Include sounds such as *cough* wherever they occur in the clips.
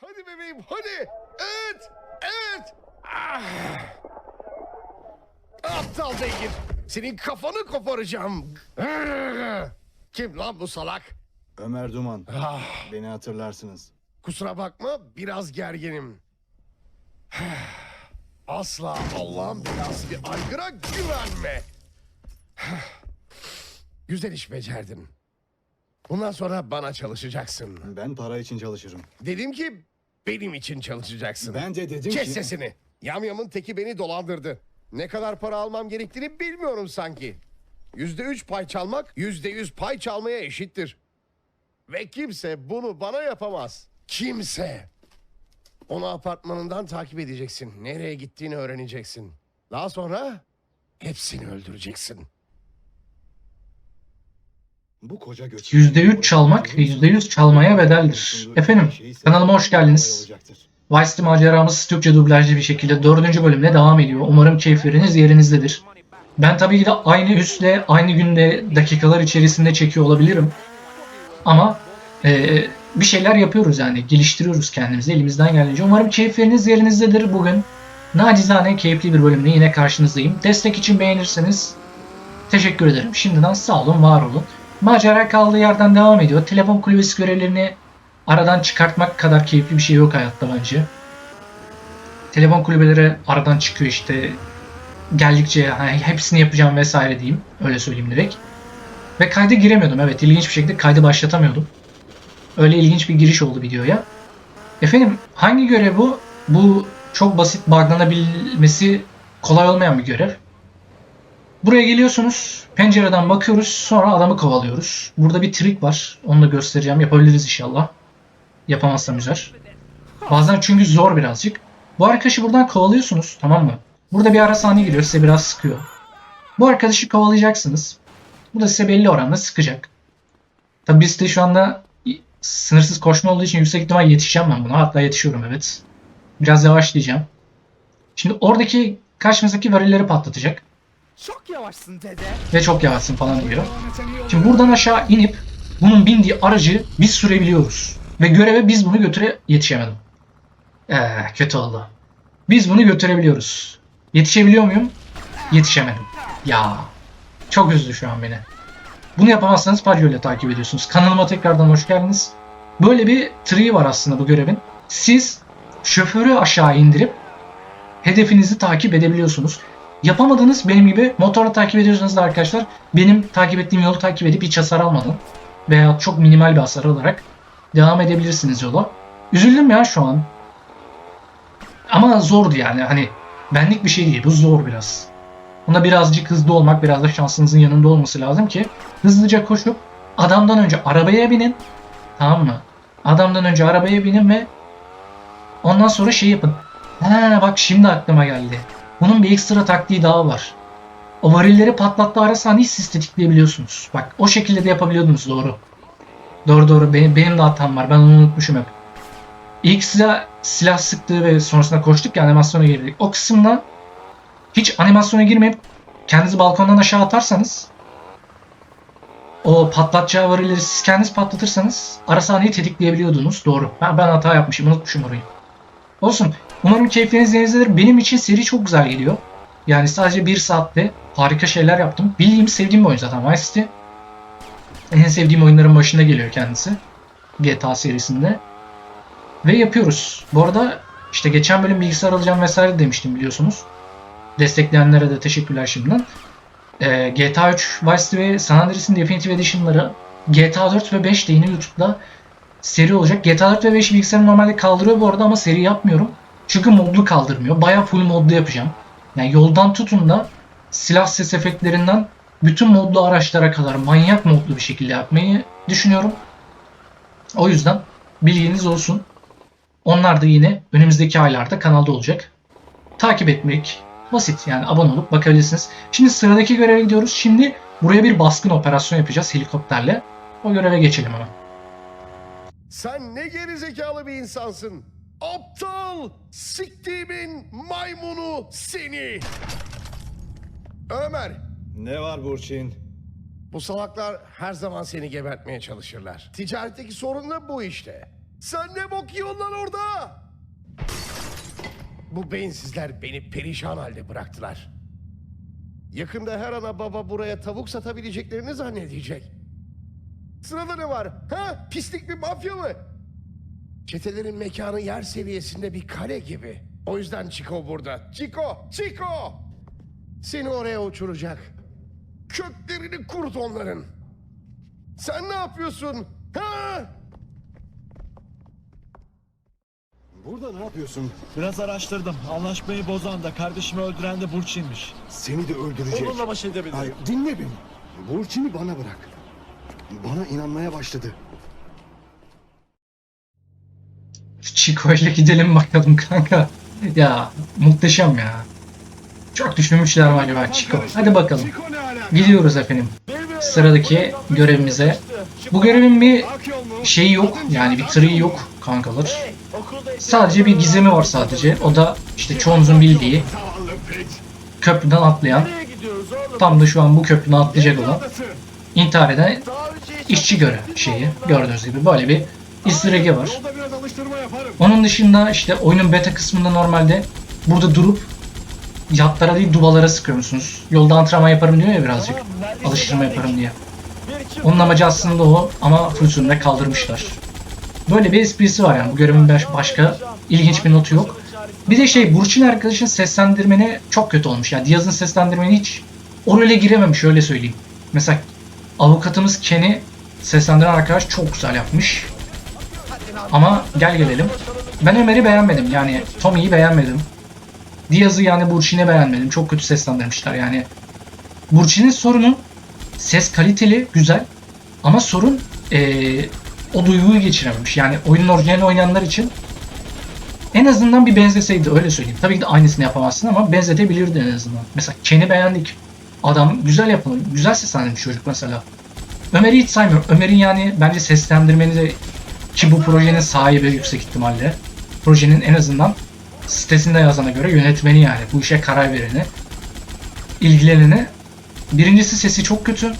Hadi bebeğim hadi. Evet. Evet. Ah. Aptal beygir. Senin kafanı koparacağım. Kim lan bu salak? Ömer Duman. Ah, Beni hatırlarsınız. kusura bakma biraz gerginim. Asla Allah'ın belası bir aygıra güvenme. Güzel iş becerdin. Bundan sonra bana çalışacaksın. Ben para için çalışırım. Dedim ki benim için çalışacaksın. Ben de dedim Kes ki... sesini. Yamyamın teki beni dolandırdı. Ne kadar para almam gerektiğini bilmiyorum sanki. Yüzde üç pay çalmak, yüzde yüz pay çalmaya eşittir. Ve kimse bunu bana yapamaz. Kimse. Onu apartmanından takip edeceksin. Nereye gittiğini öğreneceksin. Daha sonra hepsini öldüreceksin. Bu koca göç... %3 çalmak %100 çalmaya bedeldir. Efendim kanalıma hoş geldiniz. Vice'li maceramız Türkçe dublajlı bir şekilde 4. bölümle devam ediyor. Umarım keyifleriniz yerinizdedir. Ben tabii ki de aynı üstle aynı günde dakikalar içerisinde çekiyor olabilirim. Ama eee, bir şeyler yapıyoruz yani geliştiriyoruz kendimizi elimizden geldiğince. Umarım keyifleriniz yerinizdedir bugün. Nacizane keyifli bir bölümle yine karşınızdayım. Destek için beğenirseniz teşekkür ederim. Şimdiden sağ olun, var olun. Macera kaldığı yerden devam ediyor. Telefon kulübesi görevlerini aradan çıkartmak kadar keyifli bir şey yok hayatta bence. Telefon kulübeleri aradan çıkıyor işte. Geldikçe hani hepsini yapacağım vesaire diyeyim. Öyle söyleyeyim direkt. Ve kayda giremiyordum. Evet ilginç bir şekilde kaydı başlatamıyordum. Öyle ilginç bir giriş oldu videoya. Efendim hangi görev bu? Bu çok basit bug'lanabilmesi kolay olmayan bir görev. Buraya geliyorsunuz. Pencereden bakıyoruz. Sonra adamı kovalıyoruz. Burada bir trik var. Onu da göstereceğim. Yapabiliriz inşallah. Yapamazsam üzer. Bazen çünkü zor birazcık. Bu arkadaşı buradan kovalıyorsunuz. Tamam mı? Burada bir ara sahne giriyor. Size biraz sıkıyor. Bu arkadaşı kovalayacaksınız. Bu da size belli oranda sıkacak. Tabi biz de şu anda sınırsız koşma olduğu için yüksek ihtimal yetişeceğim ben buna. Hatta yetişiyorum evet. Biraz yavaşlayacağım. Şimdi oradaki karşımızdaki varilleri patlatacak Çok yavaşsın dede. ve çok yavaşsın falan diyor. Şimdi buradan aşağı inip bunun bindiği aracı biz sürebiliyoruz. Ve göreve biz bunu götüre yetişemedim. Eee kötü oldu. Biz bunu götürebiliyoruz. Yetişebiliyor muyum? Yetişemedim. Ya çok üzdü şu an beni. Bunu yapamazsanız Palio ile takip ediyorsunuz. Kanalıma tekrardan hoş geldiniz. Böyle bir tree var aslında bu görevin. Siz şoförü aşağı indirip hedefinizi takip edebiliyorsunuz. Yapamadınız benim gibi motorla takip ediyorsanız da arkadaşlar benim takip ettiğim yolu takip edip hiç hasar almadan veya çok minimal bir hasar alarak devam edebilirsiniz yola. Üzüldüm ya şu an. Ama zordu yani hani benlik bir şey değil bu zor biraz. Bunda birazcık hızlı olmak biraz da şansınızın yanında olması lazım ki hızlıca koşup adamdan önce arabaya binin tamam mı? Adamdan önce arabaya binin ve ondan sonra şey yapın. Ha bak şimdi aklıma geldi. Bunun bir ekstra taktiği daha var. O varilleri patlattığı ara sahneyi siz tetikleyebiliyorsunuz. Bak o şekilde de yapabiliyordunuz doğru. Doğru doğru benim, benim de hatam var ben onu unutmuşum hep. İlk size silah sıktığı ve sonrasında koştuk ya animasyona girdik. O kısımda hiç animasyona girmeyip kendinizi balkondan aşağı atarsanız o patlatacağı varilleri siz kendiniz patlatırsanız ara sahneyi tetikleyebiliyordunuz. Doğru. Ben, ben hata yapmışım. Unutmuşum orayı. Olsun. Umarım keyfiniz yerinizdedir. Benim için seri çok güzel geliyor. Yani sadece bir saatte harika şeyler yaptım. Bildiğim, sevdiğim bir oyun zaten Vice City. En sevdiğim oyunların başında geliyor kendisi. GTA serisinde. Ve yapıyoruz. Bu arada işte geçen bölüm bilgisayar alacağım vesaire demiştim biliyorsunuz. Destekleyenlere de teşekkürler şimdiden. Ee, GTA 3, Vice City ve San Andreas'ın Definitive Edition'ları GTA 4 ve 5 de yine YouTube'da seri olacak. GTA 4 ve 5 bilgisayarım normalde kaldırıyor bu arada ama seri yapmıyorum. Çünkü modlu kaldırmıyor. Baya full modlu yapacağım. Yani yoldan tutun da silah ses efektlerinden bütün modlu araçlara kadar manyak modlu bir şekilde yapmayı düşünüyorum. O yüzden bilginiz olsun. Onlar da yine önümüzdeki aylarda kanalda olacak. Takip etmek basit yani abone olup bakabilirsiniz. Şimdi sıradaki göreve gidiyoruz. Şimdi buraya bir baskın operasyon yapacağız helikopterle. O göreve geçelim hemen. Sen ne gerizekalı bir insansın. Aptal! Siktiğimin maymunu seni! Ömer, Ne var Burçin? bu salaklar her zaman seni gebertmeye çalışırlar. Ticaretteki sorun da bu işte. Sen ne bok yiyorsun lan orada? Bu beyinsizler beni perişan halde bıraktılar. Yakında her ana baba buraya tavuk satabileceklerini zannedecek. Sırada ne var? Ha? Pislik bir mafya mı? Çetelerin mekanı yer seviyesinde bir kale gibi. O yüzden Chico burada. Chico! Chico! Seni oraya uçuracak. Köklerini kurt onların. Sen ne yapıyorsun? Ha? Burada ne yapıyorsun? Biraz araştırdım. Anlaşmayı bozan da kardeşimi öldüren de Burçin'miş. Seni de öldürecek. Onunla baş edebilirim. Hayır, dinle beni. Burçin'i bana bırak. Bana inanmaya başladı. Chico ile gidelim bakalım kanka. Ya muhteşem ya. Çok düşünmüşler acaba Chico? Hadi bakalım. Gidiyoruz efendim. Sıradaki görevimize. Bu görevin bir şeyi yok. Yani bir triği yok kankalar. Sadece bir gizemi var sadece. O da işte çoğunuzun bildiği köprüden atlayan. Tam da şu an bu köprüden atlayacak olan intihar eden işçi görev şeyi. Gördüğünüz gibi böyle bir easter egg'i var. Onun dışında işte oyunun beta kısmında normalde burada durup yatlara değil dubalara sıkıyor musunuz? Yolda antrenman yaparım diyor ya birazcık. Alıştırma yaparım diye. Onun amacı aslında o ama full sürümde kaldırmışlar. Böyle bir esprisi var yani bu görevin baş- başka ilginç bir notu yok. Bir de şey Burçin arkadaşın seslendirmeni çok kötü olmuş. Yani Diaz'ın seslendirmeni hiç o role girememiş öyle söyleyeyim. Mesela avukatımız Ken'i seslendiren arkadaş çok güzel yapmış. Ama gel gelelim. Ben Ömer'i beğenmedim. Yani Tommy'yi beğenmedim. Diaz'ı yani Burçin'i beğenmedim. Çok kötü seslendirmişler yani. Burçin'in sorunu ses kaliteli, güzel. Ama sorun eee, o duyguyu geçirememiş. Yani oyunun orijinalini oynayanlar için en azından bir benzeseydi öyle söyleyeyim. Tabii ki de aynısını yapamazsın ama benzetebilirdi en azından. Mesela Ken'i beğendik. Adam güzel yapılan, güzel seslendirmiş çocuk mesela. Ömer'i hiç saymıyorum. Ömer'in yani bence seslendirmeni de ki bu projenin sahibi yüksek ihtimalle. Projenin en azından sitesinde yazana göre yönetmeni yani. Bu işe karar vereni. ilgileneni. Birincisi sesi çok kötü.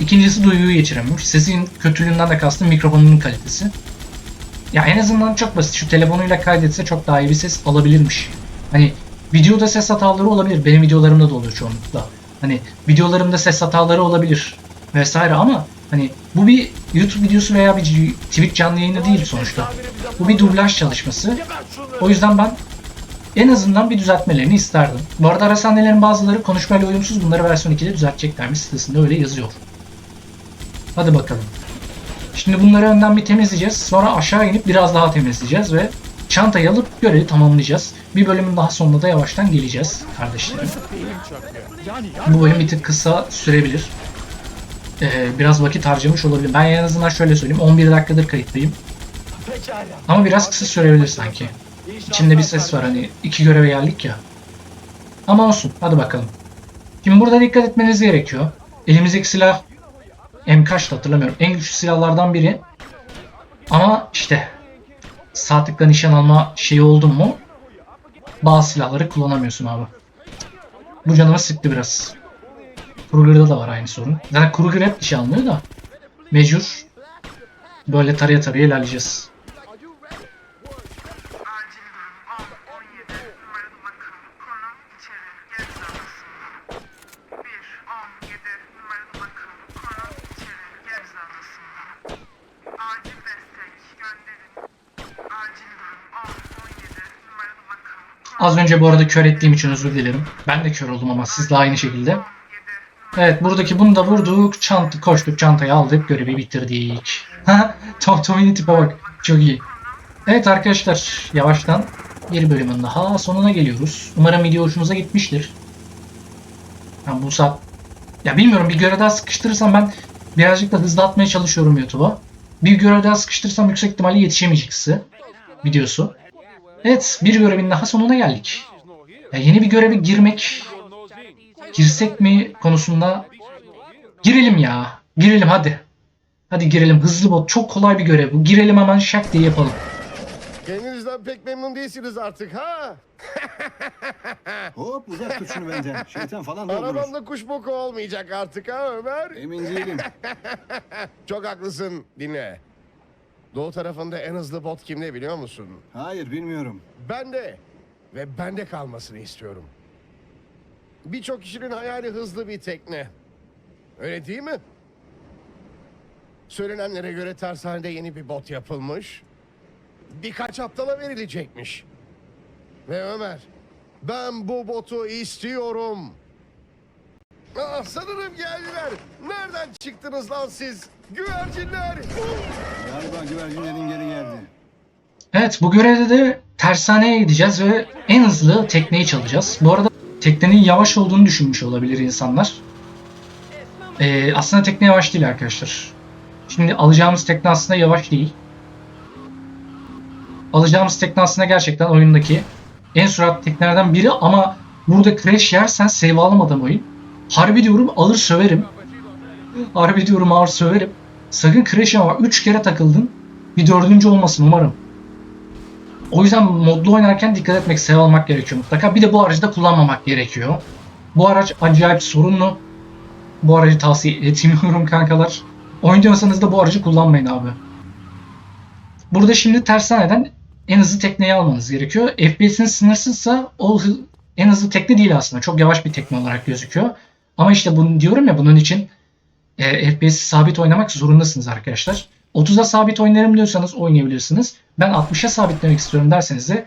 İkincisi duyguyu geçirememiş. Sesin kötülüğünden de kastım mikrofonunun kalitesi. Ya en azından çok basit. Şu telefonuyla kaydetse çok daha iyi bir ses alabilirmiş. Hani videoda ses hataları olabilir. Benim videolarımda da oluyor çoğunlukla. Hani videolarımda ses hataları olabilir vesaire ama hani bu bir YouTube videosu veya bir Twitch canlı yayını değil sonuçta. Bu bir dublaj çalışması. O yüzden ben en azından bir düzeltmelerini isterdim. Bu arada ara sahnelerin bazıları konuşmayla uyumsuz. Bunları versiyon 2'de düzelteceklermiş. Sitesinde öyle yazıyor. Hadi bakalım. Şimdi bunları önden bir temizleyeceğiz. Sonra aşağı inip biraz daha temizleyeceğiz ve çantayı alıp görevi tamamlayacağız. Bir bölümün daha sonunda da yavaştan geleceğiz kardeşlerim. Bu bölüm bir tık kısa sürebilir. Ee, biraz vakit harcamış olabilirim. Ben en azından şöyle söyleyeyim. 11 dakikadır kayıttayım. Ama biraz kısa sürebilir sanki. İçimde bir ses var hani iki göreve geldik ya. Ama olsun hadi bakalım. Şimdi burada dikkat etmeniz gerekiyor. Elimizdeki silah M kaçtı hatırlamıyorum. En güçlü silahlardan biri. Ama işte sağ tıkla nişan alma şeyi oldu mu bazı silahları kullanamıyorsun abi. Bu canımı sıktı biraz. Kruger'da da var aynı sorun. Zaten Kruger hep nişan almıyor da mecbur böyle taraya taraya ilerleyeceğiz. Acil durum 10 17 numaralı makam konum içeri geri odasında. 1 17 numaralı makam konum içeri geri odasında. Acil destek gönderin. Acil durum 10 17 numaralı makam konum Az önce bu arada kör ettiğim için özür dilerim. Ben de kör oldum ama siz de aynı şekilde. 17 Evet buradaki bunu da vurduk. Çanta koştuk çantayı aldık. Görevi bitirdik. *laughs* Tom Tommy'nin tipe bak. Çok iyi. Evet arkadaşlar yavaştan bir bölümün daha sonuna geliyoruz. Umarım video hoşunuza gitmiştir. Ben bu saat... Ya bilmiyorum bir görev daha sıkıştırırsam ben birazcık da hızlı atmaya çalışıyorum YouTube'a. Bir görev daha sıkıştırırsam yüksek ihtimalle yetişemeyecek size videosu. Evet bir görevin daha sonuna geldik. Ya yeni bir göreve girmek girsek mi konusunda girelim ya. Girelim hadi. Hadi girelim hızlı bot. Çok kolay bir görev bu. Girelim hemen şak diye yapalım. Kendinizden pek memnun değilsiniz artık ha? *laughs* Hop uzak tut şunu benden. Şeytan falan doldurur. Arabamda kuş boku olmayacak artık ha Ömer? Emin değilim. *laughs* Çok haklısın dinle. Doğu tarafında en hızlı bot kimde biliyor musun? Hayır bilmiyorum. Bende. Ve bende kalmasını istiyorum. Birçok kişinin hayali hızlı bir tekne. Öyle değil mi? Söylenenlere göre tersanede yeni bir bot yapılmış. Birkaç aptala verilecekmiş. Ve Ömer, ben bu botu istiyorum. Ah, sanırım geldiler. Nereden çıktınız lan siz? Güvercinler. Galiba güvercinlerin geri geldi. Evet bu görevde de tersaneye gideceğiz ve en hızlı tekneyi çalacağız. Bu arada teknenin yavaş olduğunu düşünmüş olabilir insanlar. Ee, aslında tekne yavaş değil arkadaşlar. Şimdi alacağımız tekne aslında yavaş değil. Alacağımız tekne aslında gerçekten oyundaki en süratli teknelerden biri ama burada crash yersen save alamadım oyun. Harbi diyorum ağır söverim. Harbi diyorum ağır söverim. Sakın crash ama 3 kere takıldın. Bir dördüncü olmasın umarım. O yüzden modlu oynarken dikkat etmek, save almak gerekiyor mutlaka. Bir de bu aracı da kullanmamak gerekiyor. Bu araç acayip sorunlu. Bu aracı tavsiye etmiyorum *laughs* kankalar. Oynuyorsanız da bu aracı kullanmayın abi. Burada şimdi tersaneden en hızlı tekneyi almanız gerekiyor. FPS'iniz sınırsızsa o en hızlı tekne değil aslında. Çok yavaş bir tekne olarak gözüküyor. Ama işte bunu diyorum ya bunun için e, FPS'i sabit oynamak zorundasınız arkadaşlar. 30'a sabit oynarım diyorsanız oynayabilirsiniz. Ben 60'a sabitlemek istiyorum derseniz de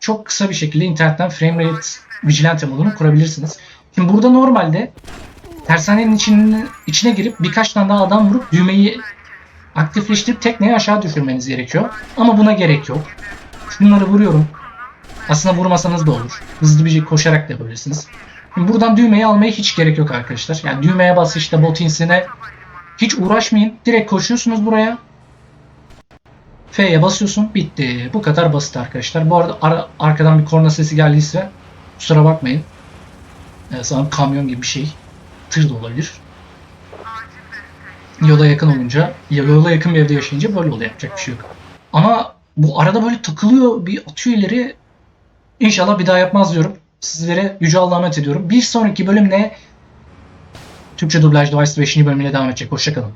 çok kısa bir şekilde internetten frame rate vigilante modunu kurabilirsiniz. Şimdi burada normalde tersanenin içine, içine girip birkaç tane daha adam vurup düğmeyi aktifleştirip tekneyi aşağı düşürmeniz gerekiyor. Ama buna gerek yok. Şunları vuruyorum. Aslında vurmasanız da olur. Hızlı bir koşarak da yapabilirsiniz. Şimdi buradan düğmeyi almaya hiç gerek yok arkadaşlar. Yani düğmeye bas işte bot insine hiç uğraşmayın. Direkt koşuyorsunuz buraya. F'ye basıyorsun. Bitti. Bu kadar basit arkadaşlar. Bu arada ara- arkadan bir korna sesi geldiyse kusura bakmayın. Ee, sanırım kamyon gibi bir şey. Tır da olabilir. Yola yakın olunca, yola yakın bir evde yaşayınca böyle oluyor. Yapacak bir şey yok. Ama bu arada böyle takılıyor, bir atıyor ileri. İnşallah bir daha yapmaz diyorum. Sizlere Yüce Allah'a emanet ediyorum. Bir sonraki bölümde Türkçe dublaj Device 5. bölümüyle devam edecek. Hoşçakalın.